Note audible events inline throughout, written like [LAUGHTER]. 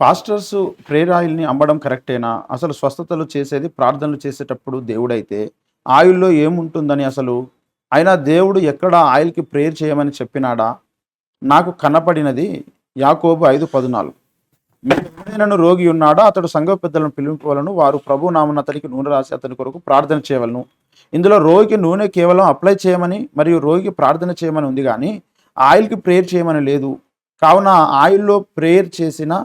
Pastors prayer ఆయిల్ని అమ్మడం కరెక్టేనా? అసలు స్వస్థతలు చేసేది ప్రార్థనలు చేసేటప్పుడు దేవుడైతే ఆయిల్లో ఏముంటుందని అసలు? అయినా దేవుడు ఎక్కడ ఆయిల్కి ప్రేయర్ చేయమని చెప్పినాడా? నాకు కనపడినది యాకోబు ఐదు పదునాలుగు. మీరు రోగి ఉన్నాడో? అతడు సంఘ పెద్దలను పిలుపువలను వారు ప్రభు నామన అతనికి నూనె రాసి అతని కొరకు ప్రార్థన చేయవలను. ఇందులో రోగికి నూనె కేవలం అప్లై చేయమని మరియు రోగికి ప్రార్థన చేయమని ఉంది కానీ ఆయిల్కి ప్రేయర్ చేయమని లేదు. కావున ఆయిల్లో ప్రేయర్ చేసిన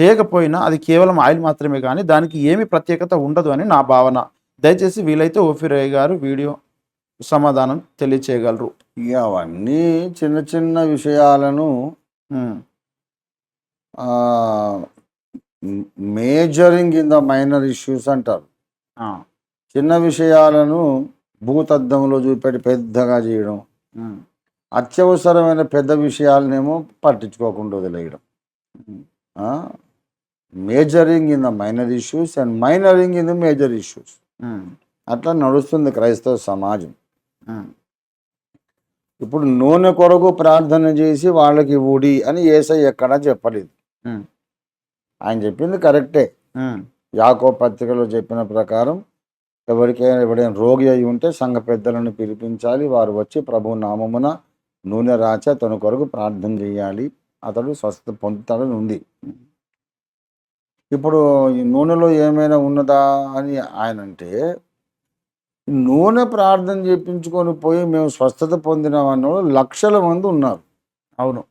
చేయకపోయినా అది కేవలం ఆయిల్ మాత్రమే కానీ దానికి ఏమి ప్రత్యేకత ఉండదు అని నా భావన. దయచేసి వీలైతే ఓఫిరయ్య గారు వీడియో సమాధానం తెలియచేయగలరు. ఇక అవన్నీ చిన్న చిన్న విషయాలను majoring in the minor issues అంటారు. చిన్న విషయాలను భూతద్దంలో చూపెట్టి పెద్దగా చేయడం. అత్యవసరమైన పెద్ద విషయాలనేమో పట్టించుకోకుండా వదిలేయడం. Majoring in the minor issues and minoring in the major issues అట్లా నడుస్తుంది క్రైస్తవ సమాజం. ఉమ్, ఇప్పుడు నూనె కొరకు ప్రార్థన చేసి వాళ్ళకి ఊడి అని ఏసై ఎక్కడా చెప్పలేదు. ఉమ్, ఆయన చెప్పింది కరెక్టే. ఉమ్, యాకో పత్రికలో చెప్పిన ప్రకారం ఎవరికైనా ఎవడైనా రోగి అయి ఉంటే సంఘ పెద్దలను పిలిపించాలి. వారు వచ్చి ప్రభు నామమున నూనె రాచి అతని కొరకు ప్రార్థన చేయాలి. అతడు స్వస్థత పొందుతాడని ఉంది. ఇప్పుడు ఈ నూనెలో ఏమైనా ఉన్నదా అని ఆయన అంటే నూనె ప్రార్థన చేయించుకొని పోయి మేము స్వస్థత పొందినాం అన్నోళ్ళు లక్షల మంది ఉన్నారు. అవును.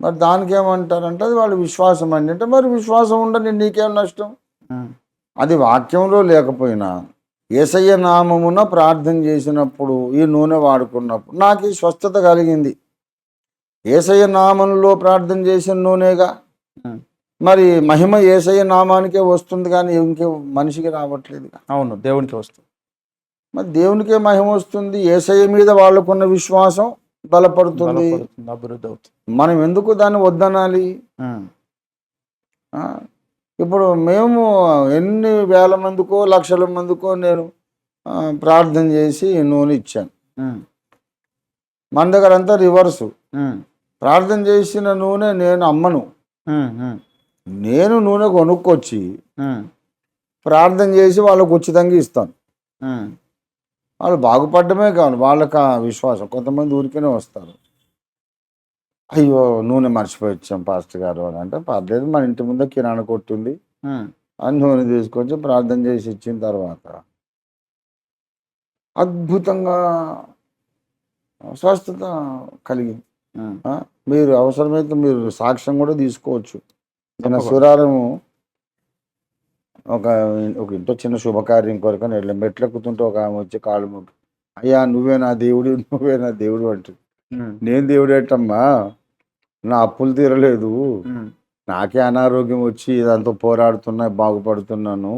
మరి దానికి ఏమంటారంటే అది వాళ్ళ విశ్వాసం అండి. అంటే మరి విశ్వాసం ఉండని నీకేం నష్టం? అది వాక్యంలో లేకపోయినా ఏసయ్య నామమున ప్రార్థన చేసినప్పుడు ఈ నూనె వాడుకున్నప్పుడు నాకు ఈ స్వస్థత కలిగింది. ఏసయ్య నామంలో ప్రార్థన చేసిన నూనెగా మరి మహిమ ఏసయ్య నామానికే వస్తుంది కానీ ఇంకే మనిషికి రావట్లేదు అవును దేవునికి వస్తుంది. మరి దేవునికే మహిమ వస్తుంది ఏసయ్య మీద వాళ్ళకున్న విశ్వాసం బలపడుతుంది. అభివృద్ధి అవుతుంది. మనం ఎందుకు దాన్ని వద్దనాలి? ఇప్పుడు మేము ఎన్ని వేల మందికో లక్షల మందికో నేను ప్రార్థన చేసి నూనె ఇచ్చాను. మన దగ్గర అంతా రివర్సు. ప్రార్థన చేసిన నూనె నేను అమ్మను. నేను నూనె కొనుక్కొచ్చి ప్రార్థన చేసి వాళ్ళకు ఉచితంగా ఇస్తాను. వాళ్ళు బాగుపడమే కావాలి వాళ్ళకి ఆ విశ్వాసం. కొంతమంది ఊరికనే వస్తారు. అయ్యో నూనె మర్చిపోయి వచ్చాం పాస్టర్ గారు అని అంటే పర్లేదు మన ఇంటి ముందు కిరాణా కొట్టుంది ఆ. నూనె తీసుకొచ్చి ప్రార్థన చేసి ఇచ్చిన తర్వాత అద్భుతంగా స్వస్థత కలిగింది మీరు అవసరమైతే మీరు సాక్ష్యం కూడా తీసుకోవచ్చు. మన. సురారము ఒక ఒక ఇంట్లో చిన్న శుభకార్యం కొరకు వెళ్ళి మెట్లెక్కుతుంటే ఒక ఆమె వచ్చి కాళ్ళు మొక్కి అయ్యా నువ్వే నా దేవుడు [LAUGHS] నువ్వే నా దేవుడు అంటుంది. నేను దేవుడు ఏంటమ్మా? నా అప్పులు తీరలేదు. నాకే అనారోగ్యం వచ్చి ఇదంతా పోరాడుతున్నా బాగుపడుతున్నాను.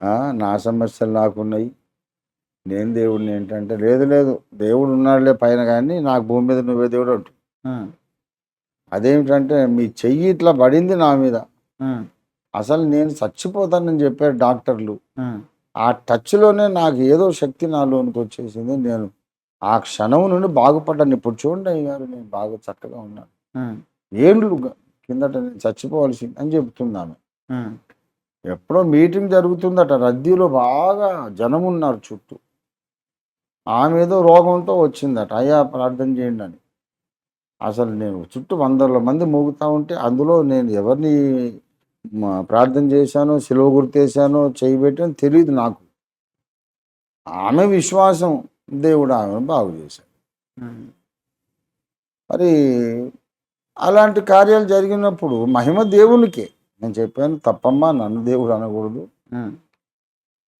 ఆ, నా సమస్యలు నాకున్నాయి. నేను దేవుడిని ఏంటంటే లేదు లేదు దేవుడు ఉన్నాడులే పైన కానీ నాకు భూమి మీద నువ్వే దేవుడు అంటు అదేమిటంటే మీ చెయ్యి ఇట్లా పడింది నా మీద. అసలు నేను చచ్చిపోతానని చెప్పారు డాక్టర్లు. ఆ. టచ్లోనే నాకు ఏదో శక్తి నాలోనికి వచ్చేసింది. నేను ఆ క్షణం నుండి బాగుపడ్డాను. ఇప్పుడు చూడండి అయ్య గారు నేను బాగా చక్కగా ఉన్నాను. ఏండ్లు కిందట నేను చచ్చిపోవాల్సింది అని చెప్తున్నాను. ఎప్పుడో మీటింగ్ జరుగుతుందట. రద్దీలో బాగా జనం ఉన్నారు చుట్టూ. ఆమె ఏదో రోగంతో వచ్చిందట. అయ్యా ప్రార్థన చేయండి అని. అసలు నేను చుట్టూ వందల మంది మోగుతా ఉంటే అందులో నేను ఎవరిని ప్రార్థన చేశానో సిలువ గుర్తేశానో చేయబెట్టానో తెలియదు నాకు. ఆమె విశ్వాసం దేవుడు ఆమెను బాగు చేశాడు. మరి అలాంటి కార్యాలు జరిగినప్పుడు మహిమ దేవునికే. నేను చెప్పాను తప్పమ్మా నన్ను దేవుడు అనకూడదు.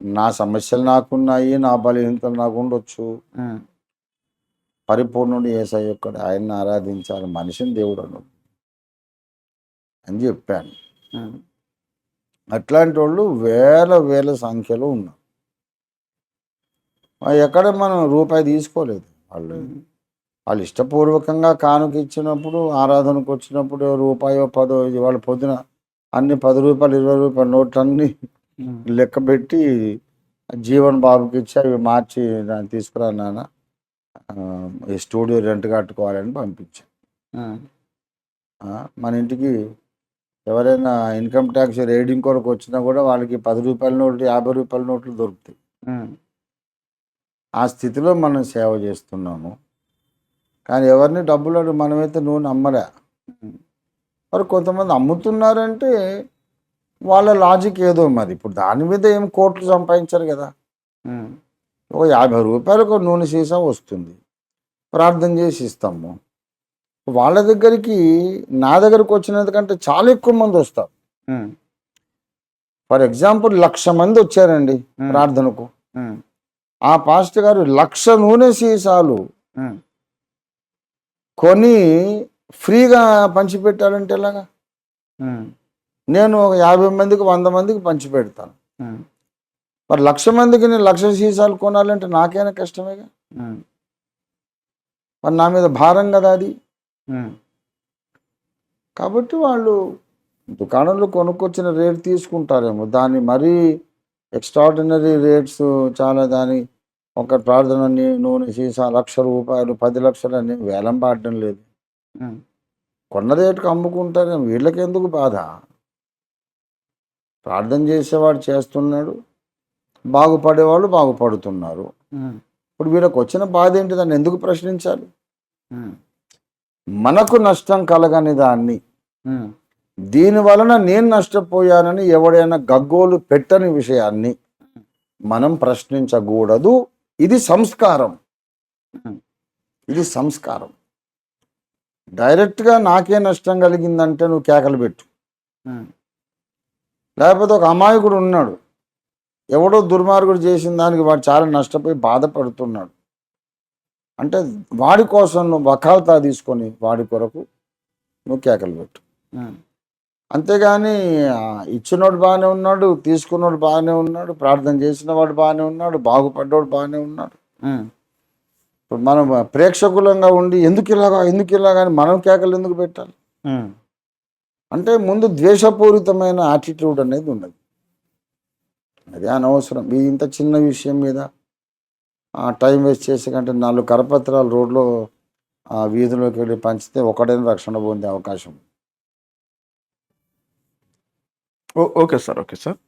నా సమస్యలు నాకున్నాయి నా బలహీనతలు నాకు ఉండొచ్చు. పరిపూర్ణుడు ఏసై ఒక్కడు ఆయన్ని ఆరాధించాలి. మనిషిని దేవుడు అను అని చెప్పాను. అట్లాంటి వాళ్ళు వేల వేల సంఖ్యలో ఉన్నారు. ఎక్కడ మనం రూపాయి తీసుకోలేదు. వాళ్ళు వాళ్ళు ఇష్టపూర్వకంగా కానుక ఇచ్చినప్పుడు ఆరాధనకు వచ్చినప్పుడు రూపాయో పదో వాళ్ళ పొద్దున అన్ని పది రూపాయలు ఇరవై రూపాయల నోట్లన్నీ లెక్క పెట్టి జీవన్ బాబుకి ఇచ్చి అవి మార్చి దాన్ని తీసుకురా నాన్న. స్టూడియో రెంట్ కట్టుకోవాలని పంపించాను మన ఇంటికి ఎవరైనా ఇన్కమ్ ట్యాక్స్ రేడింగ్ కొరకు వచ్చినా కూడా వాళ్ళకి పది రూపాయల నోట్లు యాభై రూపాయల నోట్లు దొరుకుతాయి. ఆ. స్థితిలో మనం సేవ చేస్తున్నాము. కానీ ఎవరిని డబ్బులు అడుగు మనమైతే నూనె అమ్మలే ఉమ్, మరి కొంతమంది అమ్ముతున్నారంటే వాళ్ళ లాజిక్ ఏదో మరి. ఇప్పుడు దాని మీద ఏం కోట్లు సంపాదించారు కదా. ఒక యాభై రూపాయలకు నూనె సీసా వస్తుంది. ప్రార్థన చేసి ఇస్తాము. వాళ్ళ దగ్గరికి నా దగ్గరకు వచ్చినందుకంటే చాలా ఎక్కువ మంది వస్తారు. ఫర్ ఎగ్జాంపుల్ లక్ష మంది వచ్చారండి ప్రార్థనకు. ఆ పాస్టర్ గారు లక్ష నూనె సీసాలు కొని ఫ్రీగా పంచిపెట్టాలంటే ఎలాగా? నేను ఒక యాభై మందికి వంద మందికి పంచిపెడతాను. మరి లక్ష మందికి నేను లక్ష సీసాలు కొనాలంటే నాకైనా కష్టమేగా? మరి నా మీద భారం కదా అది? కాబట్టి వాళ్ళు దుకాణంలో కొనుక్కొచ్చిన రేట్ తీసుకుంటారేమో. దాన్ని మరీ ఎక్స్ట్రాడినరీ రేట్స్ చాలా దాని ఒక ప్రార్థన నూనె సీసా లక్ష రూపాయలు పది లక్షలు అని వేలం పాడడం లేదు. కొన్న రేటుకు అమ్ముకుంటారేమో. వీళ్ళకి ఎందుకు బాధ? ప్రార్థన చేసేవాడు చేస్తున్నాడు. బాగుపడేవాళ్ళు బాగుపడుతున్నారు. ఇప్పుడు వీళ్ళకి వచ్చిన బాధ ఏంటి? దాన్ని ఎందుకు ప్రశ్నించాలి? మనకు నష్టం కలగని దాన్ని దీని వలన నేను నష్టపోయానని ఎవడైనా గగ్గోలు పెట్టని విషయాన్ని మనం ప్రశ్నించకూడదు. ఇది సంస్కారం. ఇది సంస్కారం. డైరెక్ట్గా నాకే నష్టం కలిగిందంటే నువ్వు కేకలు పెట్టు. లేకపోతే ఒక అమాయకుడు ఉన్నాడు. ఎవడో దుర్మార్గుడు చేసిన దానికి వాడు చాలా నష్టపోయి బాధపడుతున్నాడు. అంటే వాడి కోసం నువ్వు వకాల్తా తీసుకొని వాడి కొరకు నువ్వు కేకలు పెట్టు. అంతేగాని ఇచ్చినోడు బాగానే ఉన్నాడు తీసుకున్నోడు బాగానే ఉన్నాడు ప్రార్థన చేసిన వాడు బాగానే ఉన్నాడు బాగుపడ్డోడు బాగానే ఉన్నాడు. ఇప్పుడు మనం ప్రేక్షకులంగా ఉండి ఎందుకు ఇలాగా ఎందుకు ఇలాగా అని మనం కేకలు ఎందుకు పెట్టాలి? అంటే ముందు ద్వేషపూరితమైన యాటిట్యూడ్ అనేది ఉన్నది. అది అనవసరం. ఈ ఇంత చిన్న విషయం మీద ఆ టైం వేస్ట్ చేసే కంటే నాలుగు కరపత్రాలు రోడ్లో ఆ వీధిలోకి వెళ్ళి పంచితే ఒకడైనా రక్షణ పొందే అవకాశం ఓ- ఓకే సార్ ఓకే సార్.